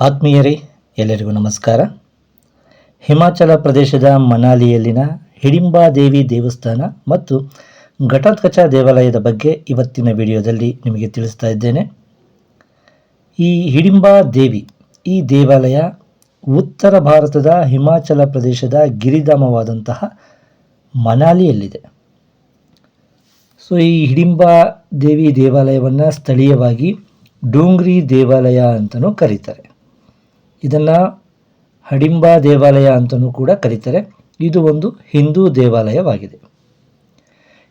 ಆತ್ಮೀಯರೇ, ಎಲ್ಲರಿಗೂ ನಮಸ್ಕಾರ. ಹಿಮಾಚಲ ಪ್ರದೇಶದ ಮನಾಲಿಯಲ್ಲಿನ ಹಿಡಿಂಬಾದೇವಿ ದೇವಸ್ಥಾನ ಮತ್ತು ಘಟೋತ್ಕಚ ದೇವಾಲಯದ ಬಗ್ಗೆ ಇವತ್ತಿನ ವಿಡಿಯೋದಲ್ಲಿ ನಿಮಗೆ ತಿಳಿಸ್ತಾ ಇದ್ದೇನೆ. ಈ ಹಿಡಿಂಬಾ ದೇವಿ ಈ ದೇವಾಲಯ ಉತ್ತರ ಭಾರತದ ಹಿಮಾಚಲ ಪ್ರದೇಶದ ಗಿರಿಧಾಮವಾದಂತಹ ಮನಾಲಿಯಲ್ಲಿದೆ. ಸೊ, ಈ ಹಿಡಿಂಬಾ ದೇವಿ ದೇವಾಲಯವನ್ನು ಸ್ಥಳೀಯವಾಗಿ ಡೋಂಗ್ರಿ ದೇವಾಲಯ ಅಂತಲೂ ಕರೀತಾರೆ. ಇದನ್ನು ಹಡಿಂಬಾ ದೇವಾಲಯ ಅಂತಲೂ ಕೂಡ ಕರೀತಾರೆ. ಇದು ಒಂದು ಹಿಂದೂ ದೇವಾಲಯವಾಗಿದೆ.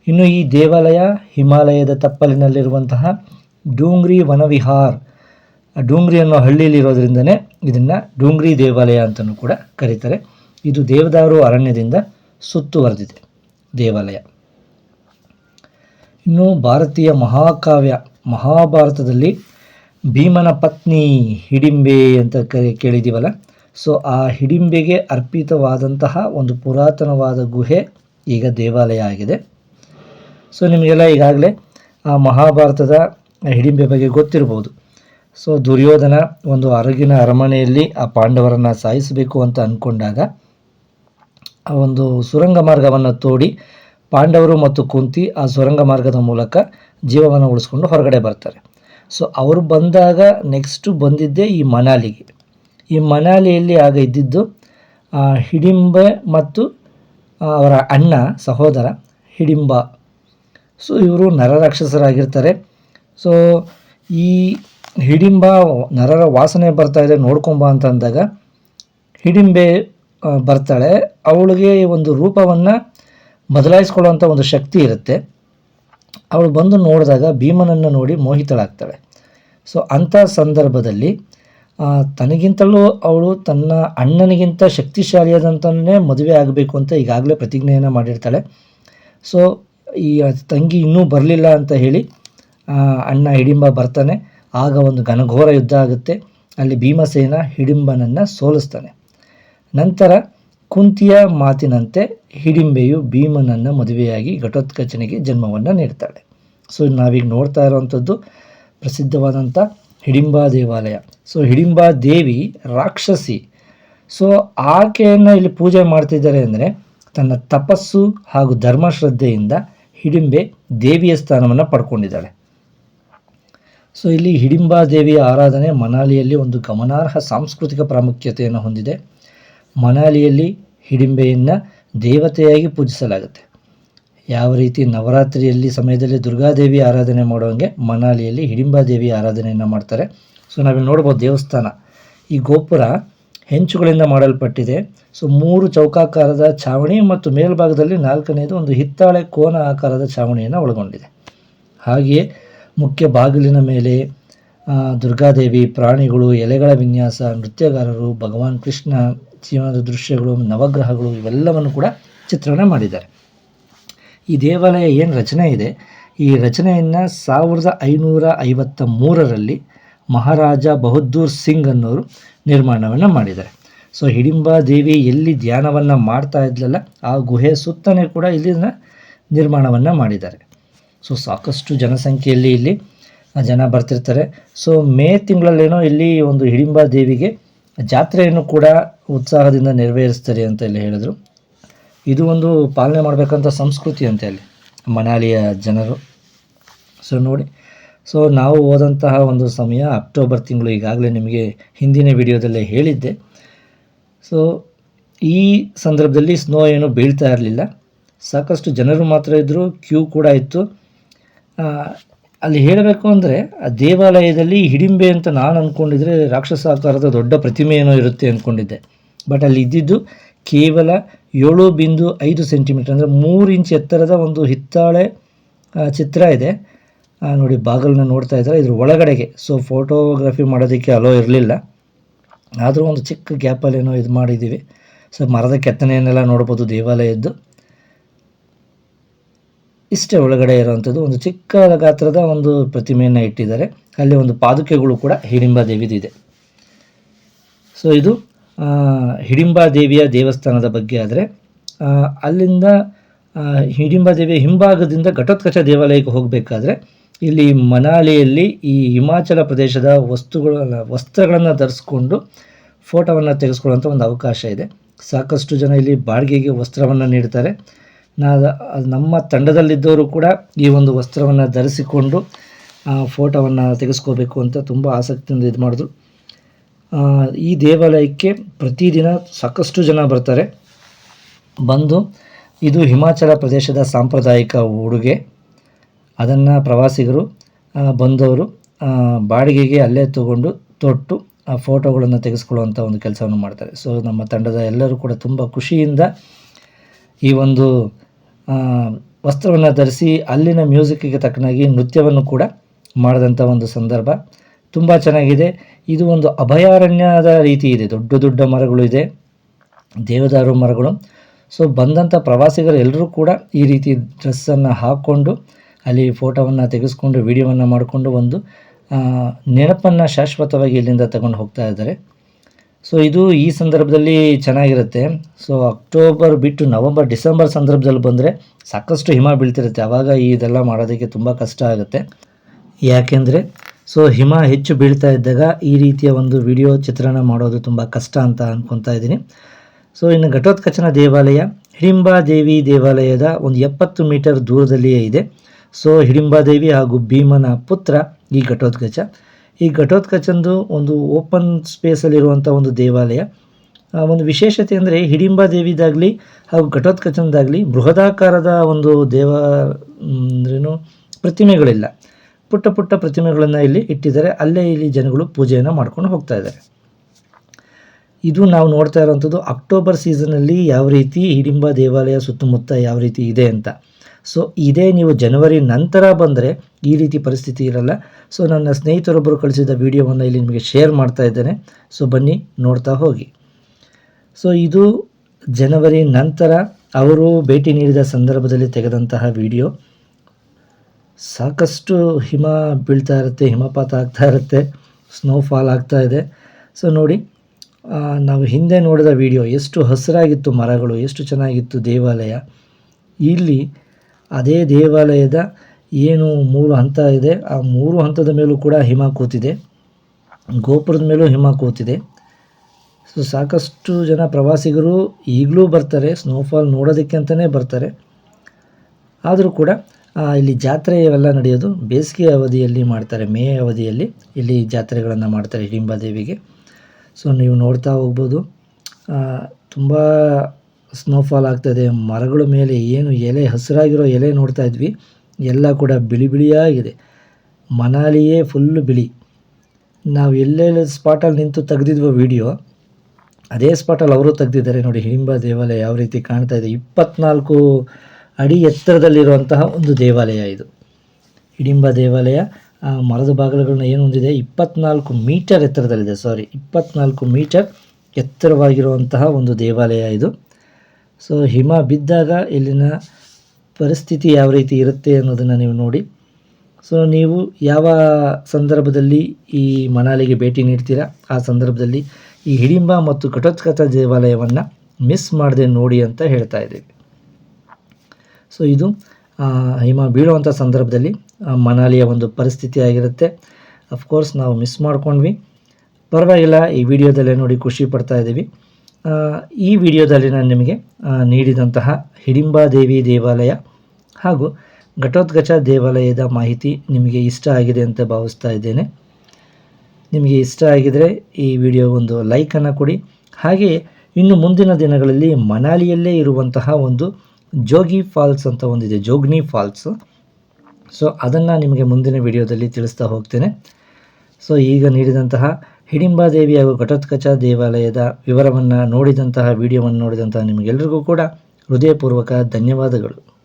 ಇನ್ನು ಈ ದೇವಾಲಯ ಹಿಮಾಲಯದ ತಪ್ಪಲಿನಲ್ಲಿರುವಂತಹ ಡೂಂಗ್ರಿ ವನವಿಹಾರ್ ಡೂಂಗ್ರಿ ಅನ್ನೋ ಹಳ್ಳಿಯಲ್ಲಿರೋದ್ರಿಂದನೇ ಇದನ್ನು ಡೂಂಗ್ರಿ ದೇವಾಲಯ ಅಂತಲೂ ಕೂಡ ಕರೀತಾರೆ. ಇದು ದೇವದಾರು ಅರಣ್ಯದಿಂದ ಸುತ್ತುವರೆದಿದೆ ದೇವಾಲಯ. ಇನ್ನು ಭಾರತೀಯ ಮಹಾಕಾವ್ಯ, ಮಹಾಭಾರತದಲ್ಲಿ ಭೀಮನ ಪತ್ನಿ ಹಿಡಿಂಬೆ ಅಂತ ಕರೆ ಕೇಳಿದ್ದೀವಲ್ಲ ಸೊ, ಆ ಹಿಡಿಂಬೆಗೆ ಅರ್ಪಿತವಾದಂತಹ ಒಂದು ಪುರಾತನವಾದ ಗುಹೆ ಈಗ ದೇವಾಲಯ ಆಗಿದೆ. ಸೊ, ನಿಮಗೆಲ್ಲ ಈಗಾಗಲೇ ಆ ಮಹಾಭಾರತದ ಹಿಡಿಂಬೆ ಬಗ್ಗೆ ಗೊತ್ತಿರ್ಬೋದು. ಸೊ, ದುರ್ಯೋಧನ ಒಂದು ಅರಗಿನ ಅರಮನೆಯಲ್ಲಿ ಆ ಪಾಂಡವರನ್ನು ಸಾಯಿಸಬೇಕು ಅಂತ ಅಂದ್ಕೊಂಡಾಗ ಆ ಒಂದು ಸುರಂಗ ಮಾರ್ಗವನ್ನು ತೋಡಿ ಪಾಂಡವರು ಮತ್ತು ಕುಂತಿ ಆ ಸುರಂಗ ಮಾರ್ಗದ ಮೂಲಕ ಜೀವವನ್ನು ಉಳಿಸ್ಕೊಂಡು ಹೊರಗಡೆ ಬರ್ತಾರೆ. ಸೊ ಅವರು ಬಂದಾಗ ನೆಕ್ಸ್ಟು ಬಂದಿದ್ದೆ ಈ ಮನಾಲಿಗೆ. ಈ ಮನಾಲಿಯಲ್ಲಿ ಆಗ ಇದ್ದಿದ್ದು ಹಿಡಿಂಬೆ ಮತ್ತು ಅವರ ಅಣ್ಣ, ಸಹೋದರ ಹಿಡಿಂಬ. ಸೊ ಇವರು ನರರಾಕ್ಷಸರಾಗಿರ್ತಾರೆ ಸೊ ಈ ಹಿಡಿಂಬ ನರರ ವಾಸನೆ ಬರ್ತಾ ಇದೆ, ನೋಡ್ಕೊಂಬ ಅಂತ ಅಂದಾಗ ಹಿಡಿಂಬೆ ಬರ್ತಾಳೆ. ಅವಳಿಗೆ ಒಂದು ರೂಪವನ್ನು ಬದಲಾಯಿಸ್ಕೊಳ್ಳೋವಂಥ ಒಂದು ಶಕ್ತಿ ಇರುತ್ತೆ. ಅವಳು ಬಂದು ನೋಡಿದಾಗ ಭೀಮನನ್ನು ನೋಡಿ ಮೋಹಿತಳಾಗ್ತಾಳೆ ಸೊ ಅಂಥ ಸಂದರ್ಭದಲ್ಲಿ ತನಗಿಂತಲೂ ಅವಳು ತನ್ನ ಅಣ್ಣನಿಗಿಂತ ಶಕ್ತಿಶಾಲಿಯಾದಂತನೇ ಮದುವೆ ಆಗಬೇಕು ಅಂತ ಈಗಾಗಲೇ ಪ್ರತಿಜ್ಞೆಯನ್ನು ಮಾಡಿರ್ತಾಳೆ. ಸೊ ಈ ತಂಗಿ ಇನ್ನೂ ಬರಲಿಲ್ಲ ಅಂತ ಹೇಳಿ ಅಣ್ಣ ಹಿಡಿಂಬ ಬರ್ತಾನೆ. ಆಗ ಒಂದು ಘನಘೋರ ಯುದ್ಧ ಆಗುತ್ತೆ. ಅಲ್ಲಿ ಭೀಮಸೇನ ಹಿಡಿಂಬನನ್ನು ಸೋಲಿಸ್ತಾನೆ. ನಂತರ ಕುಂತಿಯ ಮಾತಿನಂತೆ ಹಿಡಿಂಬೆಯು ಭೀಮನನ್ನು ಮದುವೆಯಾಗಿ ಘಟೋತ್ಕಚನಿಗೆ ಜನ್ಮವನ್ನು ನೀಡ್ತಾಳೆ. ಸೊ, ನಾವೀಗ ನೋಡ್ತಾ ಇರೋವಂಥದ್ದು ಪ್ರಸಿದ್ಧವಾದಂಥ ಹಿಡಿಂಬಾ ದೇವಾಲಯ. ಸೊ, ಹಿಡಿಂಬಾ ದೇವಿ ರಾಕ್ಷಸಿ. ಸೊ, ಆಕೆಯನ್ನು ಇಲ್ಲಿ ಪೂಜೆ ಮಾಡ್ತಿದ್ದಾರೆ ಅಂದರೆ ತನ್ನ ತಪಸ್ಸು ಹಾಗೂ ಧರ್ಮಶ್ರದ್ಧೆಯಿಂದ ಹಿಡಿಂಬೆ ದೇವಿಯ ಸ್ಥಾನವನ್ನು ಪಡ್ಕೊಂಡಿದ್ದಾಳೆ. ಸೊ, ಇಲ್ಲಿ ಹಿಡಿಂಬಾ ದೇವಿಯ ಆರಾಧನೆ ಮನಾಲಿಯಲ್ಲಿ ಒಂದು ಗಮನಾರ್ಹ ಸಾಂಸ್ಕೃತಿಕ ಪ್ರಾಮುಖ್ಯತೆಯನ್ನು ಹೊಂದಿದೆ. ಮನಾಲಿಯಲ್ಲಿ ಹಿಡಿಂಬೆಯನ್ನು ದೇವತೆಯಾಗಿ ಪೂಜಿಸಲಾಗುತ್ತೆ. ಯಾವ ರೀತಿ ನವರಾತ್ರಿಯಲ್ಲಿ ಸಮಯದಲ್ಲಿ ದುರ್ಗಾದೇವಿ ಆರಾಧನೆ ಮಾಡುವಂಗೆ ಮನಾಲಿಯಲ್ಲಿ ಹಿಡಿಂಬಾದೇವಿ ಆರಾಧನೆಯನ್ನು ಮಾಡ್ತಾರೆ. ಸೊ ನಾವಿಲ್ಲಿ ನೋಡ್ಬೋದು ದೇವಸ್ಥಾನ. ಈ ಗೋಪುರ ಹೆಂಚುಗಳಿಂದ ಮಾಡಲ್ಪಟ್ಟಿದೆ. ಸೊ ಮೂರು ಚೌಕಾಕಾರದ ಛಾವಣಿ ಮತ್ತು ಮೇಲ್ಭಾಗದಲ್ಲಿ ನಾಲ್ಕನೆಯದು ಒಂದು ಹಿತ್ತಾಳೆ ಕೋನ ಆಕಾರದ ಛಾವಣಿಯನ್ನು ಒಳಗೊಂಡಿದೆ. ಹಾಗೆಯೇ ಮುಖ್ಯ ಬಾಗಿಲಿನ ಮೇಲೆ ದುರ್ಗಾದೇವಿ, ಪ್ರಾಣಿಗಳು, ಎಲೆಗಳ ವಿನ್ಯಾಸ, ನೃತ್ಯಗಾರರು, ಭಗವಾನ್ ಕೃಷ್ಣ, ಜೀವನದ ದೃಶ್ಯಗಳು, ನವಗ್ರಹಗಳು, ಇವೆಲ್ಲವನ್ನು ಕೂಡ ಚಿತ್ರಣ ಮಾಡಿದ್ದಾರೆ. ಈ ದೇವಾಲಯ ಏನು ರಚನೆ ಇದೆ? ಈ ರಚನೆಯನ್ನು ಸಾವಿರದ ಐನೂರ ಐವತ್ತ ಮೂರರಲ್ಲಿ ಮಹಾರಾಜ ಬಹದ್ದೂರ್ ಸಿಂಗ್ ಅನ್ನೋರು ನಿರ್ಮಾಣವನ್ನು ಮಾಡಿದ್ದಾರೆ. ಸೊ, ಹಿಡಿಂಬಾ ದೇವಿ ಎಲ್ಲಿ ಧ್ಯಾನವನ್ನು ಮಾಡ್ತಾ ಇದ್ಲಲ್ಲ, ಆ ಗುಹೆ ಸುತ್ತನೇ ಕೂಡ ಇಲ್ಲಿನ ನಿರ್ಮಾಣವನ್ನು ಮಾಡಿದ್ದಾರೆ. ಸೊ, ಸಾಕಷ್ಟು ಜನಸಂಖ್ಯೆಯಲ್ಲಿ ಇಲ್ಲಿ ಜನ ಬರ್ತಿರ್ತಾರೆ. ಸೊ ಮೇ ತಿಂಗಳಲ್ಲೇನೋ ಇಲ್ಲಿ ಒಂದು ಹಿಡಿಂಬ ದೇವಿಗೆ ಜಾತ್ರೆಯನ್ನು ಕೂಡ ಉತ್ಸಾಹದಿಂದ ನೆರವೇರಿಸ್ತಾರೆ ಅಂತ ಇಲ್ಲಿ ಹೇಳಿದ್ರು. ಇದು ಒಂದು ಪಾಲನೆ ಮಾಡಬೇಕಂತ ಸಂಸ್ಕೃತಿ ಅಂತೆ ಅಲ್ಲಿ ಮನಾಲಿಯ ಜನರು. ಸೊ ನೋಡಿ. ಸೊ ನಾವು ಹೋದಂತಹ ಒಂದು ಸಮಯ ಅಕ್ಟೋಬರ್ ತಿಂಗಳು ಈಗಾಗಲೇ ನಿಮಗೆ ಹಿಂದಿನ ವಿಡಿಯೋದಲ್ಲೇ ಹೇಳಿದ್ದೆ. ಸೊ ಈ ಸಂದರ್ಭದಲ್ಲಿ ಸ್ನೋ ಏನು ಬೀಳ್ತಾ ಇರಲಿಲ್ಲ. ಸಾಕಷ್ಟು ಜನರು ಮಾತ್ರ ಇದ್ದರು ಕ್ಯೂ ಕೂಡ ಇತ್ತು. ಅಲ್ಲಿ ಹೇಳಬೇಕು ಅಂದರೆ, ಆ ದೇವಾಲಯದಲ್ಲಿ ಹಿಡಿಂಬೆ ಅಂತ ನಾನು ಅಂದ್ಕೊಂಡಿದ್ರೆ ರಾಕ್ಷಸ ಆಕಾರದ ದೊಡ್ಡ ಪ್ರತಿಮೆ ಏನೋ ಇರುತ್ತೆ ಅಂದ್ಕೊಂಡಿದ್ದೆ ಬಟ್ ಅಲ್ಲಿ ಇದ್ದಿದ್ದು ಕೇವಲ ಏಳು ಬಿಂದು ಐದು ಸೆಂಟಿಮೀಟರ್ ಅಂದರೆ ಮೂರು ಇಂಚ್ ಎತ್ತರದ ಒಂದು ಹಿತ್ತಾಳೆ ಚಿತ್ರ ಇದೆ. ನೋಡಿ ಬಾಗಲನ್ನ ನೋಡ್ತಾ ಇದ್ದಾರೆ. ಇದ್ರ ಒಳಗಡೆಗೆ ಸೊ ಫೋಟೋಗ್ರಫಿ ಮಾಡೋದಕ್ಕೆ ಅಲೋ ಇರಲಿಲ್ಲ. ಆದರೂ ಒಂದು ಚಿಕ್ಕ ಗ್ಯಾಪಲ್ಲೇನೋ ಇದು ಮಾಡಿದ್ದೀವಿ. ಸೊ ಮರದ ಕೆತ್ತನೆಯನ್ನೆಲ್ಲ ನೋಡ್ಬೋದು ದೇವಾಲಯದ್ದು. ಇಷ್ಟೇ ಒಳಗಡೆ ಇರುವಂಥದ್ದು. ಒಂದು ಚಿಕ್ಕ ಗಾತ್ರದ ಒಂದು ಪ್ರತಿಮೆಯನ್ನು ಇಟ್ಟಿದ್ದಾರೆ. ಅಲ್ಲಿ ಒಂದು ಪಾದುಕೆಗಳು ಕೂಡ ಹಿಡಿಂಬಾ ದೇವಿದಿದೆ. ಸೊ ಇದು ಹಿಡಿಂಬಾದೇವಿಯ ಹಿಡಿಂಬಾ ದೇವಿಯ ದೇವಸ್ಥಾನದ ಬಗ್ಗೆ ಆದರೆ ಅಲ್ಲಿಂದ ಹಿಡಿಂಬಾದೇವಿಯ ಹಿಡಿಂಬಾ ದೇವಿಯ ಹಿಂಭಾಗದಿಂದ ಘಟೋತ್ಕಚ ದೇವಾಲಯಕ್ಕೆ ಹೋಗಬೇಕಾದ್ರೆ, ಇಲ್ಲಿ ಮನಾಲಿಯಲ್ಲಿ ಈ ಹಿಮಾಚಲ ಪ್ರದೇಶದ ವಸ್ತುಗಳ ವಸ್ತ್ರಗಳನ್ನು ಧರಿಸ್ಕೊಂಡು ಫೋಟೋವನ್ನು ತೆಗೆಸ್ಕೊಳ್ಳೋಂಥ ಒಂದು ಅವಕಾಶ ಇದೆ. ಸಾಕಷ್ಟು ಜನ ಇಲ್ಲಿ ಬಾಡಿಗೆಗೆ ವಸ್ತ್ರವನ್ನು ನೀಡ್ತಾರೆ. ನಾ ನಮ್ಮ ತಂಡದಲ್ಲಿದ್ದವರು ಕೂಡ ಈ ಒಂದು ವಸ್ತ್ರವನ್ನು ಧರಿಸಿಕೊಂಡು ಫೋಟೋವನ್ನು ತೆಗೆಸ್ಕೋಬೇಕು ಅಂತ ತುಂಬ ಆಸಕ್ತಿಯಿಂದ ಇದು ಮಾಡಿದ್ರು. ಈ ದೇವಾಲಯಕ್ಕೆ ಪ್ರತಿದಿನ ಸಾಕಷ್ಟು ಜನ ಬರ್ತಾರೆ. ಬಂದು ಇದು ಹಿಮಾಚಲ ಪ್ರದೇಶದ ಸಾಂಪ್ರದಾಯಿಕ ಉಡುಗೆ. ಅದನ್ನು ಪ್ರವಾಸಿಗರು ಬಂದವರು ಬಾಡಿಗೆಗೆ ಅಲ್ಲೇ ತಗೊಂಡು ತೊಟ್ಟು, ಆ, ಫೋಟೋಗಳನ್ನು ತೆಗೆಸ್ಕೊಳ್ಳುವಂಥ ಒಂದು ಕೆಲಸವನ್ನು ಮಾಡ್ತಾರೆ. ಸೊ ನಮ್ಮ ತಂಡದ ಎಲ್ಲರೂ ಕೂಡ ತುಂಬ ಖುಷಿಯಿಂದ ಈ ಒಂದು ವಸ್ತ್ರವನ್ನು ಧರಿಸಿ ಅಲ್ಲಿನ ಮ್ಯೂಸಿಕ್ಕಿಗೆ ತಕ್ಕನಾಗಿ ನೃತ್ಯವನ್ನು ಕೂಡ ಮಾಡಿದಂಥ ಒಂದು ಸಂದರ್ಭ. ತುಂಬ ಚೆನ್ನಾಗಿದೆ. ಇದು ಒಂದು ಅಭಯಾರಣ್ಯದ ರೀತಿ ಇದೆ. ದೊಡ್ಡ ದೊಡ್ಡ ಮರಗಳು ಇದೆ. ದೇವದಾರು ಮರಗಳು. ಸೊ ಬಂದಂಥ ಪ್ರವಾಸಿಗರು ಎಲ್ಲರೂ ಕೂಡ ಈ ರೀತಿ ಡ್ರೆಸ್ಸನ್ನು ಹಾಕ್ಕೊಂಡು ಅಲ್ಲಿ ಫೋಟೋವನ್ನು ತೆಗೆಸ್ಕೊಂಡು ವಿಡಿಯೋವನ್ನು ಮಾಡಿಕೊಂಡು ಒಂದು ನೆನಪನ್ನು ಶಾಶ್ವತವಾಗಿ ಇಲ್ಲಿಂದ ತಗೊಂಡು ಹೋಗ್ತಾ ಇದ್ದಾರೆ. ಸೊ ಇದು ಈ ಸಂದರ್ಭದಲ್ಲಿ ಚೆನ್ನಾಗಿರುತ್ತೆ. ಸೊ ಅಕ್ಟೋಬರ್ ಬಿಟ್ಟು ನವಂಬರ್ ಡಿಸೆಂಬರ್ ಸಂದರ್ಭದಲ್ಲಿ ಬಂದರೆ ಸಾಕಷ್ಟು ಹಿಮ ಬೀಳ್ತಿರುತ್ತೆ. ಆವಾಗ ಇದೆಲ್ಲ ಮಾಡೋದಕ್ಕೆ ತುಂಬ ಕಷ್ಟ ಆಗುತ್ತೆ. ಯಾಕೆಂದರೆ ಸೊ ಹಿಮ ಹೆಚ್ಚು ಬೀಳ್ತಾ ಇದ್ದಾಗ ಈ ರೀತಿಯ ಒಂದು ವಿಡಿಯೋ ಚಿತ್ರಣ ಮಾಡೋದು ತುಂಬ ಕಷ್ಟ ಅಂತ ಅಂದ್ಕೊತಾ ಇದ್ದೀನಿ. ಸೊ ಇನ್ನು ಘಟೋತ್ಕಚನ ದೇವಾಲಯ ಹಿಡಿಂಬಾದೇವಿ ದೇವಾಲಯದ ಒಂದು ಎಪ್ಪತ್ತು ಮೀಟರ್ ದೂರದಲ್ಲಿಯೇ ಇದೆ. ಸೊ ಹಿಡಿಂಬಾದೇವಿ ಹಾಗೂ ಭೀಮನ ಪುತ್ರ ಈ ಘಟೋತ್ಕಚ. ಈ ಘಟೋತ್ಕಚಂದು ಒಂದು ಓಪನ್ ಸ್ಪೇಸಲ್ಲಿರುವಂಥ ಒಂದು ದೇವಾಲಯ. ಒಂದು ವಿಶೇಷತೆ ಅಂದರೆ ಹಿಡಿಂಬಾದೇವಿದಾಗಲಿ ಹಾಗೂ ಘಟೋತ್ಕಚಂದಾಗಲಿ ಬೃಹದಾಕಾರದ ಒಂದು ದೇವ ಅಂದ್ರೇನು, ಪ್ರತಿಮೆಗಳಿಲ್ಲ. ಪುಟ್ಟ ಪುಟ್ಟ ಪ್ರತಿಮೆಗಳನ್ನು ಇಲ್ಲಿ ಇಟ್ಟಿದ್ದಾರೆ. ಅಲ್ಲೇ ಇಲ್ಲಿ ಜನಗಳು ಪೂಜೆಯನ್ನು ಮಾಡ್ಕೊಂಡು ಹೋಗ್ತಾ ಇದ್ದಾರೆ. ಇದು ನಾವು ನೋಡ್ತಾ ಇರೋವಂಥದ್ದು ಅಕ್ಟೋಬರ್ ಸೀಸನಲ್ಲಿ ಯಾವ ರೀತಿ ಹಿಡಿಂಬ ದೇವಾಲಯ ಸುತ್ತಮುತ್ತ ಯಾವ ರೀತಿ ಇದೆ ಅಂತ. ಸೊ ಇದೇ ನೀವು ಜನವರಿ ನಂತರ ಬಂದರೆ ಈ ರೀತಿ ಪರಿಸ್ಥಿತಿ ಇರಲ್ಲ. ಸೊ ನನ್ನ ಸ್ನೇಹಿತರೊಬ್ಬರು ಕಳಿಸಿದ ವಿಡಿಯೋವನ್ನು ಇಲ್ಲಿ ನಿಮಗೆ ಶೇರ್ ಮಾಡ್ತಾ ಇದ್ದೇನೆ. ಸೊ ಬನ್ನಿ, ನೋಡ್ತಾ ಹೋಗಿ. ಸೊ ಇದು ಜನವರಿ ನಂತರ ಅವರು ಭೇಟಿ ನೀಡಿದ ಸಂದರ್ಭದಲ್ಲಿ ತೆಗೆದಂತಹ ವಿಡಿಯೋ. ಸಾಕಷ್ಟು ಹಿಮ ಬೀಳ್ತಾ ಇರುತ್ತೆ, ಹಿಮಪಾತ ಆಗ್ತಾ ಇರುತ್ತೆ ಸ್ನೋಫಾಲ್ ಆಗ್ತಾ ಇದೆ. ಸೊ ನೋಡಿ ನಾವು ಹಿಂದೆ ನೋಡಿದ ವಿಡಿಯೋ, ಎಷ್ಟು ಹಸಿರಾಗಿತ್ತು ಮರಗಳು, ಎಷ್ಟು ಚೆನ್ನಾಗಿತ್ತು ದೇವಾಲಯ. ಇಲ್ಲಿ ಅದೇ ದೇವಾಲಯದ ಏನು ಮೂರು ಹಂತ ಇದೆ, ಆ ಮೂರು ಹಂತದ ಮೇಲೂ ಕೂಡ ಹಿಮ ಕೂತಿದೆ. ಗೋಪುರದ ಮೇಲೂ ಹಿಮ ಕೂತಿದೆ. ಸೊ ಸಾಕಷ್ಟು ಜನ ಪ್ರವಾಸಿಗರು ಈಗಲೂ ಬರ್ತಾರೆ ಸ್ನೋಫಾಲ್ ನೋಡೋದಕ್ಕೆ ಅಂತಲೇ ಬರ್ತಾರೆ. ಆದರೂ ಕೂಡ ಇಲ್ಲಿ ಜಾತ್ರೆ ಇವೆಲ್ಲ ನಡೆಯೋದು ಬೇಸಿಗೆ ಅವಧಿಯಲ್ಲಿ ಮಾಡ್ತಾರೆ, ಮೇ ಅವಧಿಯಲ್ಲಿ ಇಲ್ಲಿ ಜಾತ್ರೆಗಳನ್ನು ಮಾಡ್ತಾರೆ ಹಿಡಿಂಬಾದೇವಿಗೆ ಸೊ ನೀವು ನೋಡ್ತಾ ಹೋಗ್ಬೋದು. ತುಂಬ ಸ್ನೋಫಾಲ್ ಆಗ್ತಾಯಿದೆ ಮರಗಳ ಮೇಲೆ ಏನು ಎಲೆ, ಹಸಿರಾಗಿರೋ ಎಲೆ ನೋಡ್ತಾ ಇದ್ವಿ, ಎಲ್ಲ ಕೂಡ ಬಿಳಿ ಬಿಳಿಯಾಗಿದೆ. ಮನಾಲಿಯೇ ಫುಲ್ಲು ಬಿಳಿ. ನಾವು ಎಲ್ಲೆಲ್ಲ ಸ್ಪಾಟಲ್ಲಿ ನಿಂತು ತೆಗೆದಿದ್ವೋ ವಿಡಿಯೋ ಅದೇ ಸ್ಪಾಟಲ್ಲಿ ಅವರು ತೆಗೆದಿದ್ದಾರೆ ನೋಡಿ ಹಿಡಿಂಬ ದೇವಾಲಯ ಯಾವ ರೀತಿ ಕಾಣ್ತಾ ಇದೆ. ಇಪ್ಪತ್ನಾಲ್ಕು ಅಡಿ ಎತ್ತರದಲ್ಲಿರುವಂತಹ ಒಂದು ದೇವಾಲಯ ಇದು. ಹಿಡಿಂಬ ದೇವಾಲಯ, ಆ ಮರದ ಬಾಗಿಲುಗಳನ್ನ ಏನು ಹೊಂದಿದೆ? ಇಪ್ಪತ್ನಾಲ್ಕು ಮೀಟರ್ ಎತ್ತರದಲ್ಲಿದೆ ಸಾರಿ ಇಪ್ಪತ್ನಾಲ್ಕು ಮೀಟರ್ ಎತ್ತರವಾಗಿರುವಂತಹ ಒಂದು ದೇವಾಲಯ ಇದು. ಸೊ ಹಿಮ ಬಿದ್ದಾಗ ಇಲ್ಲಿನ ಪರಿಸ್ಥಿತಿ ಯಾವ ರೀತಿ ಇರುತ್ತೆ ಅನ್ನೋದನ್ನು ನೀವು ನೋಡಿ. ಸೊ ನೀವು ಯಾವ ಸಂದರ್ಭದಲ್ಲಿ ಈ ಮನಾಲಿಗೆ ಭೇಟಿ ನೀಡ್ತೀರಾ? ಆ ಸಂದರ್ಭದಲ್ಲಿ ಈ ಹಿಡಿಂಬ ಮತ್ತು ಘಟೋತ್ಕಚ ದೇವಾಲಯವನ್ನು ಮಿಸ್ ಮಾಡದೆ ನೋಡಿ ಅಂತ ಹೇಳ್ತಾ ಇದ್ದೀವಿ. ಸೊ ಇದು ಹಿಮ ಬೀಳುವಂಥ ಸಂದರ್ಭದಲ್ಲಿ ಮನಾಲಿಯ ಒಂದು ಪರಿಸ್ಥಿತಿ ಆಗಿರುತ್ತೆ. ಅಫ್ಕೋರ್ಸ್ ನಾವು ಮಿಸ್ ಮಾಡ್ಕೊಂಡ್ವಿ. ಪರವಾಗಿಲ್ಲ, ಈ ವಿಡಿಯೋದಲ್ಲೇ ನೋಡಿ ಖುಷಿ ಪಡ್ತಾ ಇದ್ದೀವಿ. ಈ ವಿಡಿಯೋದಲ್ಲಿ ನಾನು ನಿಮಗೆ ನೀಡಿದಂತಹ ಹಿಡಿಂಬಾದೇವಿ ದೇವಾಲಯ ಹಾಗೂ ಘಟೋದ್ಗಚ ದೇವಾಲಯದ ಮಾಹಿತಿ ನಿಮಗೆ ಇಷ್ಟ ಆಗಿದೆ ಅಂತ ಭಾವಿಸ್ತಾ ಇದ್ದೇನೆ. ನಿಮಗೆ ಇಷ್ಟ ಆಗಿದರೆ ಈ ವಿಡಿಯೋ ಒಂದು ಲೈಕನ್ನು ಕೊಡಿ. ಹಾಗೆಯೇ ಇನ್ನು ಮುಂದಿನ ದಿನಗಳಲ್ಲಿ ಮನಾಲಿಯಲ್ಲೇ ಇರುವಂತಹ ಒಂದು ಜೋಗಿ ಫಾಲ್ಸ್ ಅಂತ ಒಂದಿದೆ, ಜೋಗ್ನಿ ಫಾಲ್ಸ್. ಸೊ, ಅದನ್ನು ನಿಮಗೆ ಮುಂದಿನ ವಿಡಿಯೋದಲ್ಲಿ ತಿಳಿಸ್ತಾ ಹೋಗ್ತೇನೆ. ಸೊ, ಈಗ ನೀಡಿದಂತಹ ಹಿಡಿಂಬಾದೇವಿ ಹಾಗೂ ಘಟೋತ್ಕಚ ದೇವಾಲಯದ ವಿವರವನ್ನು ನೋಡಿದಂತಹ ವಿಡಿಯೋವನ್ನು ನೋಡಿದಂತಹ ನಿಮಗೆಲ್ಲರಿಗೂ ಕೂಡ ಹೃದಯಪೂರ್ವಕ ಧನ್ಯವಾದಗಳು.